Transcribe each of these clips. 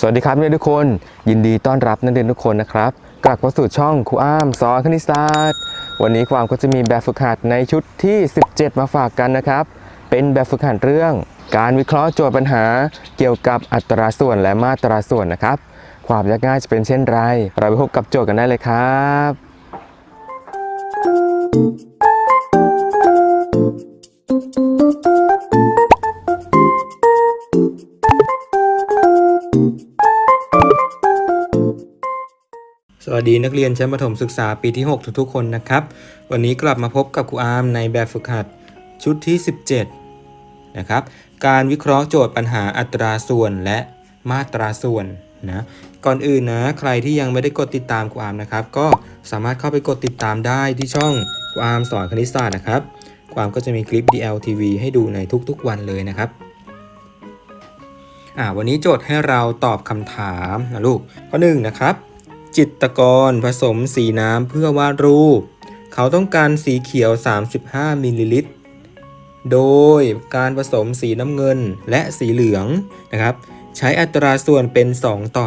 สวัสดีครับนักเรียนทุกคน ยินดีต้อนรับนักเรียนทุกคนนะครับกลับเข้าสู่ช่องครูอ้ามสอนคณิตศาสตร์ วันนี้ครูอ้ามก็จะมีแบบฝึกหัดในชุดที่ 17 มาฝากกันนะครับ เป็นแบบฝึกหัดเรื่อง การวิเคราะห์โจทย์ปัญหา เกี่ยวกับอัตราส่วนและมาตราส่วนนะครับ ความยากง่ายจะเป็นเช่นไร เราไปพบกับโจทย์กันได้เลยครับ วัสดีนักเรียนชั้นประถมศึกษาปีที่ 6 ทุกๆคนนะครับ วันนี้กลับมาพบกับครูอาร์มในแบบฝึกหัดชุดที่ 17 นะครับ การวิเคราะห์โจทย์ปัญหาอัตราส่วนและมาตราส่วนนะก่อนอื่นนะใครที่ยังไม่ได้กดติดตามครูอาร์มนะครับ ก็สามารถเข้าไปกดติดตามได้ที่ช่องครูอาร์มสอนคณิตศาสตร์นะครับครูอาร์มก็จะมีคลิป DLTV ให้ดูในทุกๆ วันเลยนะครับอ่าวันนี้โจทย์ให้เราตอบคำถามนะลูกข้อหนึ่งนะครับ จิตกรผสมสีน้ำเพื่อวาดรูป เขาต้องการสีเขียว 35 มิลลิลิตร โดยการผสมสีน้ำเงินและสีเหลืองนะครับ ใช้อัตราส่วนเป็น 2 ต่อ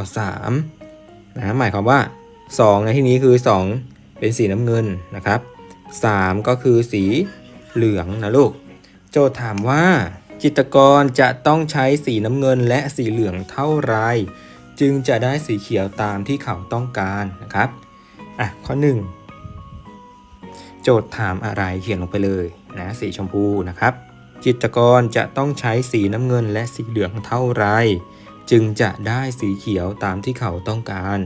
3นะหมายความว่า 2 ในที่นี้คือ 2 เป็นสีน้ำเงินนะครับ 3 ก็คือสีเหลืองนะลูก โจทย์ถามว่าจิตรกรจะต้องใช้สีน้ำเงินและสีเหลืองเท่าไร จึงจะได้สีเขียวตามที่เขาต้องการนะครับอะข้อ 1 โจทย์ถามอะไรเขียนลงไปเลยนะสีชมพูนะครับจิตรกรจะต้องใช้สีน้ำเงินและสีเหลืองเท่าไร จึงจะได้สีเขียวตามที่เขาต้องการ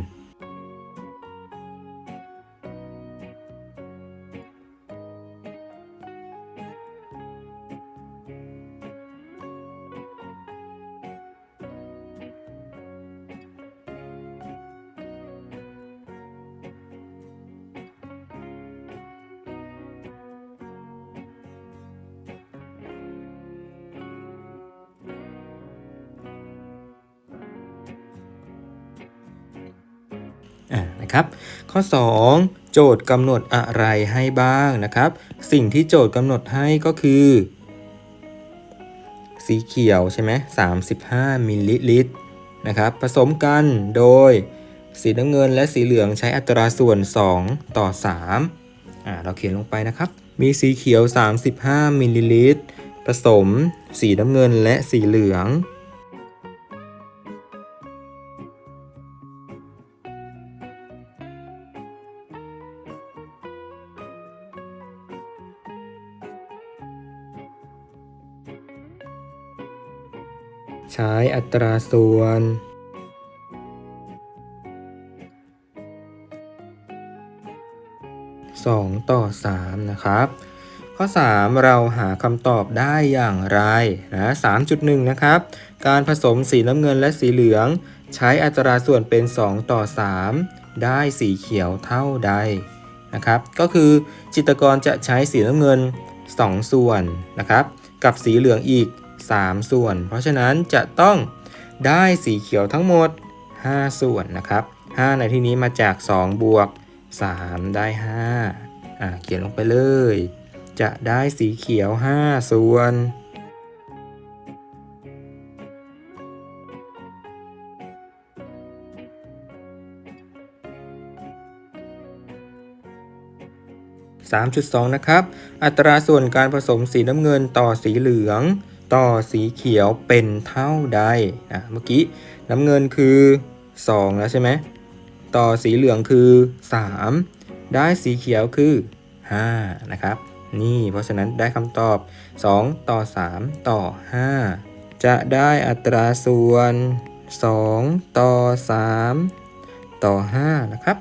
นะครับ ข้อ 2 โจทย์กำหนดอะไรให้บ้างนะครับ สิ่งที่โจทย์กำหนดให้ก็คือ สีเขียวใช่ไหม35มิลลิลิตรนะครับ ผสมกันโดยสีน้ำเงินและสีเหลืองใช้อัตราส่วน 2 ต่อ3อ่าเราเขียนลงไปนะครับ มีสีเขียว 35มิลลิลิตรผสม สีน้ำเงินและสีเหลือง ใช้อัตราส่วน 2 ต่อ 3 นะครับ ข้อ 3 เราหาคำตอบได้อย่างไรนะ3.1 นะครับ การผสมสีน้ำเงินและสีเหลือง ใช้อัตราส่วนเป็น 2 ต่อ 3 ได้สีเขียวเท่าใดนะครับ ก็คือจิตรกรจะใช้สีน้ำเงิน 2 ส่วนนะครับ กับสีเหลืองอีก 3 ส่วน เพราะฉะนั้นจะต้องได้สีเขียวทั้งหมด 5 ส่วนนะครับ 5 ในที่นี้มาจาก 2 บวก 3 ได้ 5 อ่าเขียนลงไปเลย จะได้สีเขียว 5 ส่วน3.2 นะครับ อัตราส่วนการผสมสีน้ำเงินต่อสีเหลือง ต่อสีเขียวเป็นเท่าใดอะเมื่อกี้น้ำเงินคือ 2 แล้วใช่ไหมต่อสีเหลืองคือ 3 ได้สีเขียวคือ 5 นะครับ นี่เพราะฉะนั้นได้คำตอบ 2 ต่อ 3 ต่อ 5 จะได้อัตราส่วน 2 ต่อ 3 ต่อ 5 นะครับ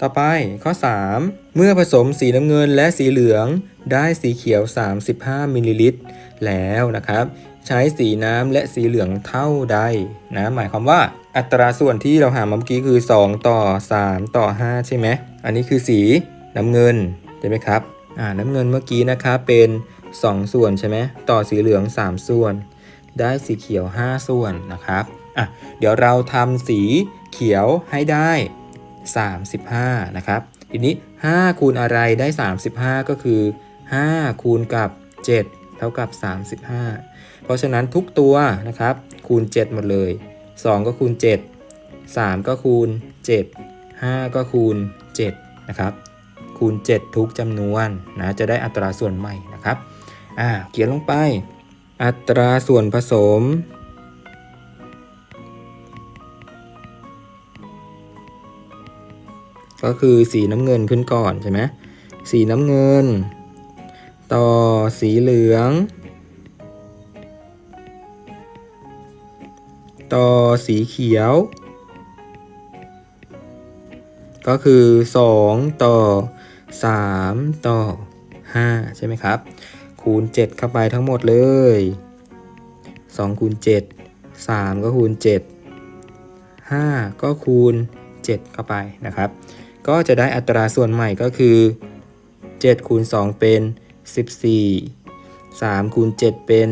ต่อไปข้อ 3 เมื่อผสมสีน้ำเงินและสีเหลืองได้สีเขียว 35มิลลิลิตร แล้วนะครับ ใช้สีน้ำและสีเหลืองเท่าใดนะหมายความว่าอัตราส่วนที่เราหามาเมื่อกี้คือ 2 ต่อ 3 ต่อ 5 ใช่ไหมอันนี้คือสีน้ำเงินใช่ไหมครับอ่าน้ำเงินเมื่อกี้นะครับเป็น 2 ส่วนใช่ไหมต่อสีเหลือง 3 ส่วน ได้สีเขียว 5 ส่วนนะครับอะเดี๋ยวเราทำสีเขียวให้ได้ 35 นะครับทีนี้ 5 คูณอะไรได้ 35 ก็คือ 5 คูณกับ 7 ท่ากับ 35 เพราะฉะนั้นทุกตัวนะครับ คูณ 7 หมดเลย 2 ก็คูณ 7 3 ก็คูณ 7 5 ก็คูณ 7 นะครับ คูณ 7 ทุกจำนวนนะจะได้อัตราส่วนใหม่นะครับอ่าเขียนลงไป อัตราส่วนผสมก็คือสีน้ำเงินขึ้นก่อนใช่ไหมสีน้ำเงิน ต่อสีเหลือง ต่อสีเขียว ก็คือ 2 ต่อ 3 ต่อ 5 ใช่ไหมครับ คูณ 7 เข้าไปทั้งหมดเลย 2 คูณ 7 3 ก็คูณ 7 5 ก็คูณ 7 เข้าไปนะครับ ก็จะได้อัตราส่วนใหม่ก็คือ7คูณ2เป็น 14 3คูณ7เป็น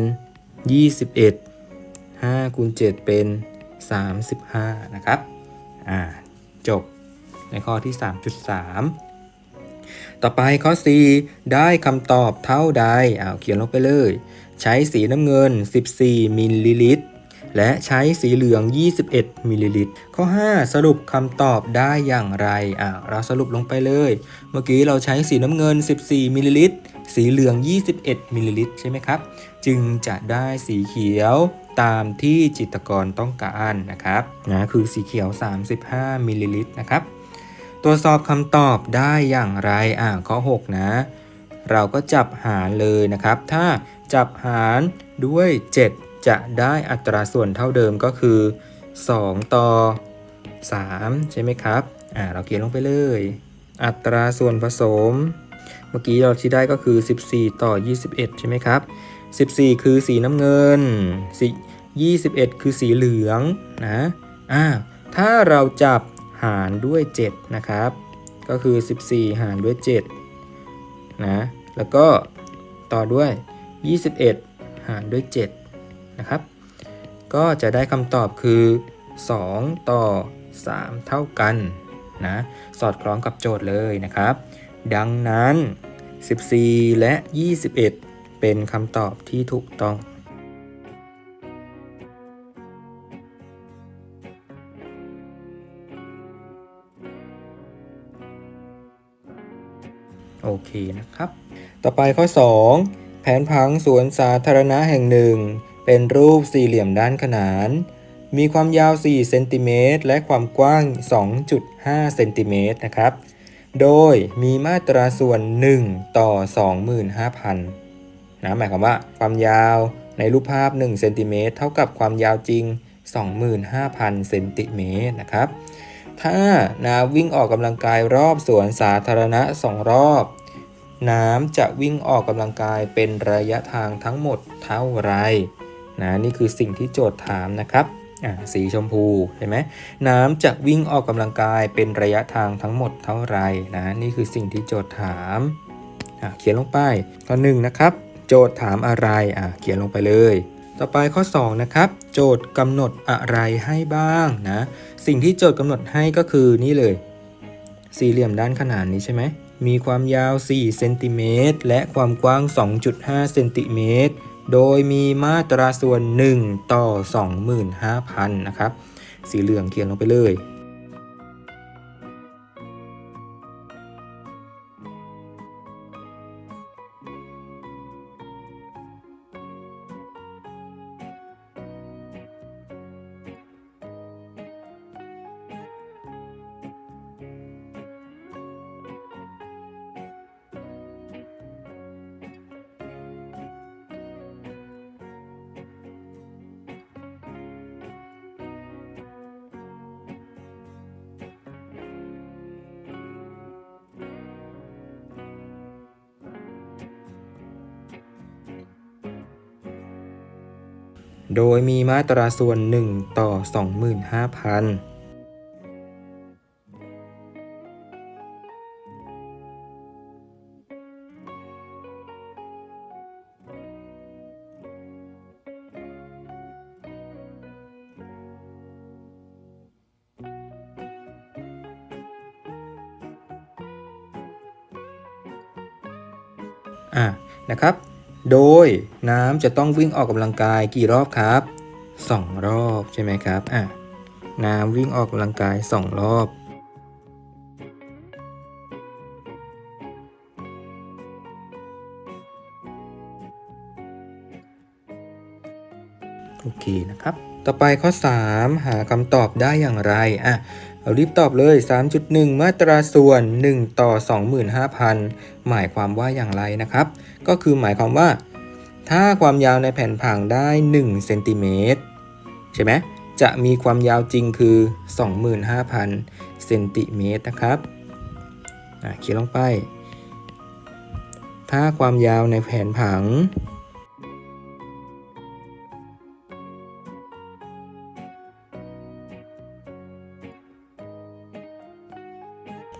21 5คูณ7เป็น 35 นะครับ อ่า จบในข้อที่ 3.3 ต่อไปข้อ 4 ได้คำตอบเท่าใดอ้าวเขียนลงไปเลย ใช้สีน้ำเงิน 14 มิลลิลิตร และใช้สีเหลือง 21 มิลลิลิตร ข้อ 5 สรุปคำตอบได้อย่างไรอ่าเราสรุปลงไปเลย เมื่อกี้เราใช้สีน้ำเงิน 14 มิลลิลิตร สีเหลือง 21มิลลิลิตรใช่ไหมครับ จึงจะได้สีเขียวตามที่จิตกรต้องการนะครับนะคือสีเขียว 35มิลลิลิตรนะครับ ตรวจสอบคำตอบได้อย่างไรอ่าข้อ 6 นะ เราก็จับหารเลยนะครับ ถ้าจับหารด้วย 7 จะได้อัตราส่วนเท่าเดิมก็คือ 2 ต่อ 3 ใช่ไหมครับอ่าเราเขียนลงไปเลย อัตราส่วนผสม เมื่อกี้เราที่ได้ก็คือ 14 ต่อ 21 ใช่ไหมครับ 14 คือสีน้ำเงินสี21 คือสีเหลืองนะอ่าถ้าเราจับหารด้วย 7 นะครับ ก็คือ 14 หารด้วย7นะแล้วก็ต่อด้วย 21 หารด้วย7นะครับก็จะได้คำตอบคือ 2 ต่อ 3 เท่ากันนะสอดคล้องกับโจทย์เลยนะครับ ดังนั้น 14 และ 21 เป็นคำตอบที่ถูกต้อง โอเคนะครับ ต่อไปข้อ 2 แผนผังสวนสาธารณะแห่งหนึ่ง เป็นรูปสี่เหลี่ยมด้านขนาน มีความยาว 4 เซนติเมตรและความกว้าง 2.5 เซนติเมตรนะครับ โดยมีมาตราส่วน 1 ต่อ 25,000นะหมายความว่าความยาวในรูปภาพ1เซนติเมตรเท่ากับความยาวจริง 25,000เซนติเมตรนะครับ ถ้านาวิ่งออกกำลังกายรอบสวนสาธารณะ 2 รอบ น้ำจะวิ่งออกกำลังกายเป็นระยะทางทั้งหมดเท่าไรนะนี่คือสิ่งที่โจทย์ถามนะครับ สีชมพูเห็นไหมน้ำจะวิ่งออกกำลังกายเป็นระยะทางทั้งหมดเท่าไรนะนี่คือสิ่งที่โจทย์ถามเขียนลงไปข้อหนึ่งนะครับ โจทย์ถามอะไรอ่าเขียนลงไปเลย ต่อไปข้อ 2 นะครับ โจทย์กำหนดอะไรให้บ้างนะสิ่งที่โจทย์กำหนดให้ก็คือนี่เลย สี่เหลี่ยมด้านขนานนี้ใช่ไหมมีความยาว4เซนติเมตรและความกว้าง 2.5เซนติเมตร โดยมีมาตราส่วน 1 ต่อ 25,000 นะครับ สีเหลืองเขียนลงไปเลย โดยมีมาตราส่วน 1 ต่อ 25,000อะนะครับ โดยน้ำจะต้องวิ่งออกกำลังกายกี่รอบครับ 2 รอบใช่ไหมครับอะน้ำวิ่งออกกำลังกาย 2 รอบ โอเคนะครับ ต่อไปข้อ 3 หาคำตอบได้อย่างไรอะ เอารีบตอบเลย 3.1 มาตราส่วน 1 ต่อ 25,000 หมายความว่าอย่างไรนะครับ ก็คือหมายความว่า ถ้าความยาวในแผ่นผังได้1เซนติเมตรใช่ไหมจะมีความยาวจริงคือ 25,000เซนติเมตรนะครับเขียนลงไป ถ้าความยาวในแผนผัง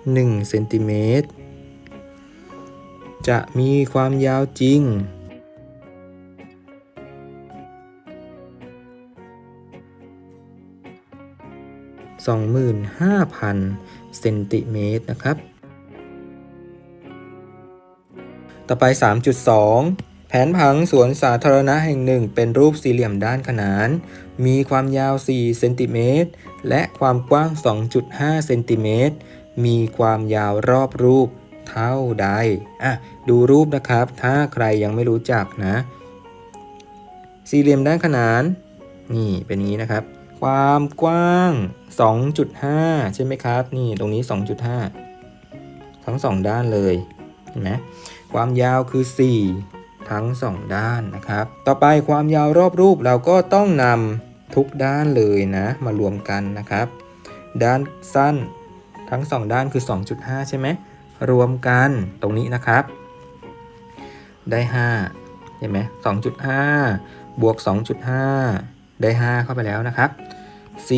1เซนติเมตรจะมีความยาวจริง 25,000 เซนติเมตรนะครับ ต่อไป 3.2 แผนผังสวนสาธารณะแห่งหนึ่ง เป็นรูปสี่เหลี่ยมด้านขนาน มีความยาว 4 เซนติเมตร และความกว้าง 2.5 เซนติเมตร มีความยาวรอบรูปเท่าใดอะดูรูปนะครับ ถ้าใครยังไม่รู้จักนะ สี่เหลี่ยมด้านขนาน นี่เป็นงนี้นะครับ ความกว้าง 2.5 ใช่ไหมครับ นี่ตรงนี้ 2.5 ทั้งสองด้านเลยเห็นไหมความยาวคือ 4 ทั้ง 2 ด้านนะครับ ต่อไปความยาวรอบรูปเราก็ต้องนำทุกด้านเลยนะ มารวมกันนะครับ ด้านสั้น ทั้ง 2 ด้านคือ 2.5 ใช่ไหมรวมกันตรงนี้นะครับ ได้5เห็นไหม2.5 บวก 2.5 ได้ 5 เข้าไปแล้วนะครับ c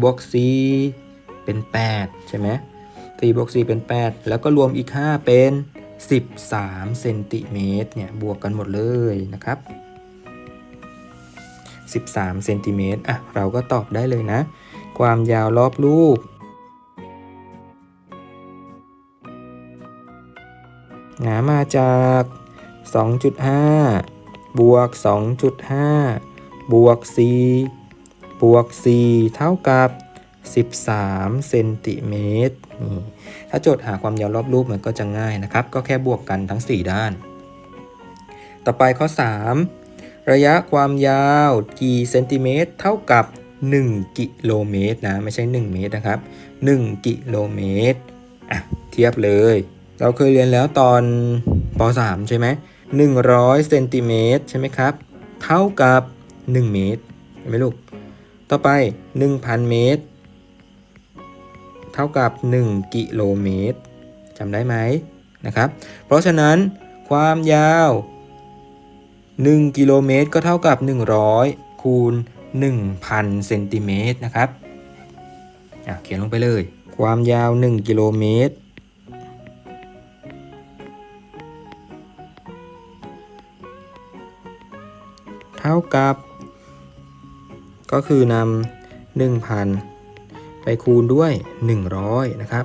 บวก c เป็น 8 ใช่ไหม4บวก 4 เป็น 8 แล้วก็รวมอีก 5 เป็น 13เซนติเมตรเนี่ยบวกกันหมดเลยนะครับ 13เซนติเมตรอะเราก็ตอบได้เลยนะ ความยาวรอบรูป หามาจาก 2.5 บวก 2.5 บวก 4 บวก 4 เท่ากับ 13 เซนติเมตรนี่ถ้าโจทย์หาความยาวรอบรูปมันก็จะง่ายนะครับ ก็แค่บวกกันทั้ง 4 ด้าน ต่อไปข้อ 3 ระยะความยาวกี่เซนติเมตร เท่ากับ 1 กิโลเมตรนะ ไม่ใช่ 1 เมตรนะครับ 1 กิโลเมตร อะ เทียบเลย เราเคยเรียนแล้วตอนป .3 ใช่ไหม100เซนติเมตรใช่ไหมครับ เท่ากับ 1 เมตรเห็นไหมลูก ต่อไป 1,000 เมตร เท่ากับ 1 กิโลเมตรจำได้ไหมนะครับ เพราะฉะนั้นความยาว 1 กิโลเมตรก็เท่ากับ 100 คูณ 1,000 เซนติเมตรนะครับอะเขียนลงไปเลย ความยาว 1 กิโลเมตร ท่ากับ ก็คือนำ1,000 ไปคูณด้วย 100 นะครับ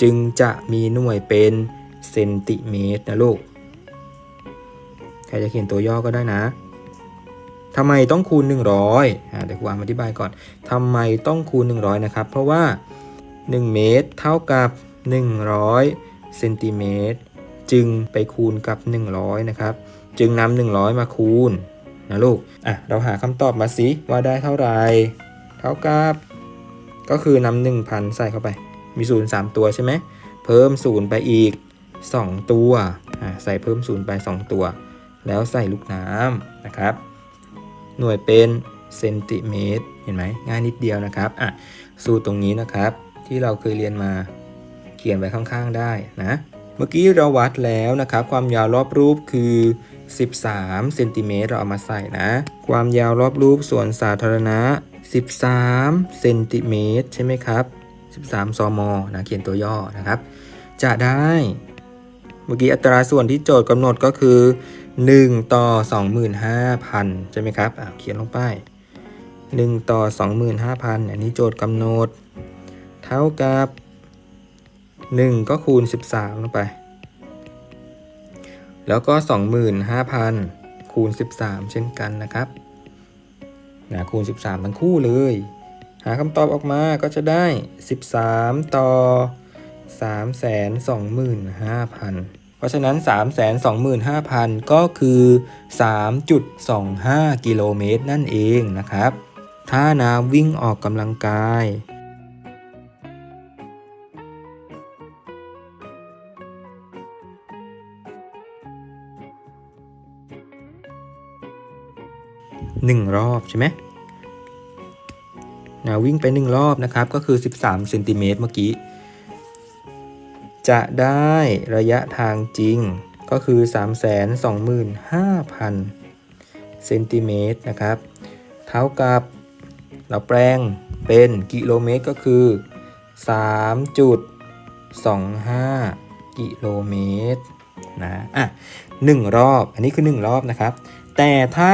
จึงจะมีหน่วยเป็นเซนติเมตรนะลูก ใครจะเขียนตัวย่อก็ได้นะทำไมต้องคูณ 100อ่าเดี๋ยวครูอามอธิบายก่อนทำไมต้องคูณ 100 นะครับ เพราะว่า 1 เมตรเท่ากับ 100เซนติเมตรจึงไปคูณกับ 100 นะครับ จึงนำ100 มาคูณ นะลูก อะ เราหาคำตอบมาสิว่าได้เท่าไหร่ เท่ากับ ก็คือนำ1,000ใส่เข้าไป มี0 3ตัวใช่ไหม เพิ่ม0ไปอีก 2 ตัว อ่าใส่เพิ่ม0ไป 2 ตัว แล้วใส่ลูกน้ำนะครับ หน่วยเป็นเซนติเมตร เห็นไหม ง่ายนิดเดียวนะครับ อะ สูตรตรงนี้นะครับ ที่เราเคยเรียนมา เขียนไว้ข้างๆได้นะ เมื่อกี้เราวัดแล้วนะครับ ความยาวรอบรูปคือ 13เซนติเมตรเราเอามาใส่นะ ความยาวรอบรูปส่วนสาธารณะ 13เซนติเมตรใช่ไหมครับ 13ซมนะเขียนตัวย่อนะครับ จะได้เมื่อกี้อัตราส่วนที่โจทย์กำหนดก็คือ 1 ต่อ 25,000 ใช่ไหมครับเขียนลงไป 1 ต่อ 25,000 อันนี้โจทย์กำหนด เท่ากับ 1 ก็คูณ 13 ลงไป แล้วก็ 25,000 คูณ 13 เช่นกันนะครับนะคูณ 13 ทั้งคู่เลย หาคำตอบออกมาก็จะได้ 13 ต่อ 325,000 เพราะฉะนั้น 325,000 ก็คือ 3.25 กิโลเมตรนั่นเองนะครับ ถ้าน้ำวิ่งออกกำลังกาย หนึ่งรอบใช่ไหมนะวิ่งไปหนึ่งรอบนะครับ ก็คือ 13เซนติเมตรเมื่อกี้ จะได้ระยะทางจริงก็คือ 325,000เซนติเมตรนะครับ เท่ากับเราแปลงเป็นกิโลเมตรก็คือ 3.25 กิโลเมตรนะอะหนึ่งรอบ อันนี้คือ 1 รอบนะครับ แต่ถ้า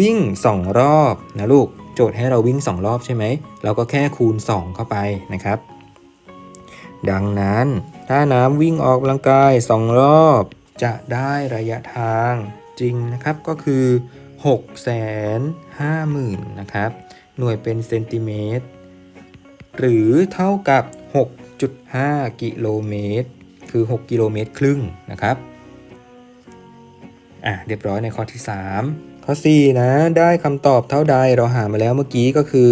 วิ่ง 2 รอบนะลูก โจทย์ให้เราวิ่ง 2 รอบใช่ไหมเราก็แค่คูณ 2 เข้าไปนะครับ ดังนั้นถ้าน้ำวิ่งออกกำลังกาย 2 รอบ จะได้ระยะทางจริงนะครับก็คือ 6 5 0 0 0 0นะครับ หน่วยเป็นเซนติเมตร หรือเท่ากับ 6.5 กิโลเมตร คือ 6 กิโลเมตรครึ่งนะครับ อะเรียบร้อยในข้อที่ 3 ข้อ4นะได้คำตอบเท่าใดเราหามาแล้วเมื่อกี้ก็คือ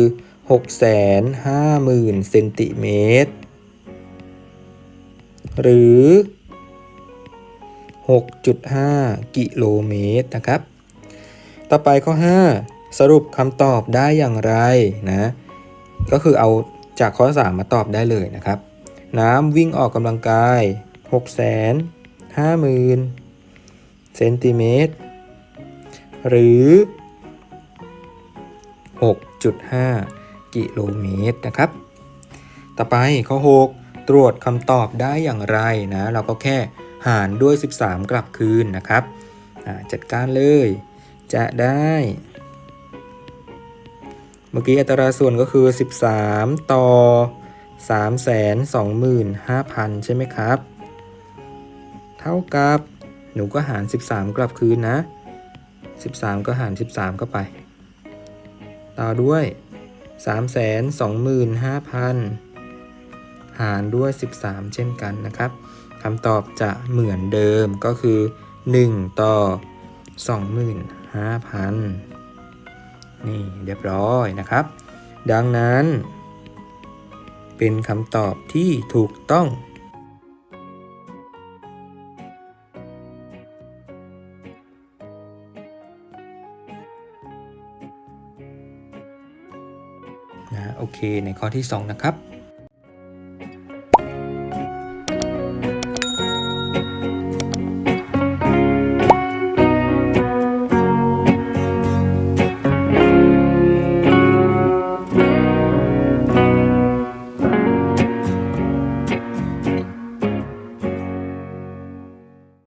650,000เซนติเมตรหรือ 6.5 กิโลเมตรนะครับ ต่อไปข้อ 5 สรุปคำตอบได้อย่างไรนะ ก็คือเอาจากข้อ 3 มาตอบได้เลยนะครับ น้ำวิ่งออกกำลังกาย 650,000เซนติเมตร หรือ 6.5 กิโลเมตรนะครับ ต่อไปข้อ 6 ตรวจคำตอบได้อย่างไรนะ เราก็แค่หารด้วย 13 กลับคืนนะครับ จัดการเลย จะได้ เมื่อกี้อัตราส่วนก็คือ 13 ต่อ 325,000 ใช่ไหมครับ เท่ากับหนูก็หาร 13 กลับคืนนะ 13 ก็หาร 13 เข้าไป ต่อด้วย 325,000 หารด้วย 13 เช่นกันนะครับคำตอบจะเหมือนเดิมก็คือ 1 ต่อ 25,000 นี่เรียบร้อยนะครับ ดังนั้น เป็นคำตอบที่ถูกต้อง เคในข้อที่ 2 นะครับ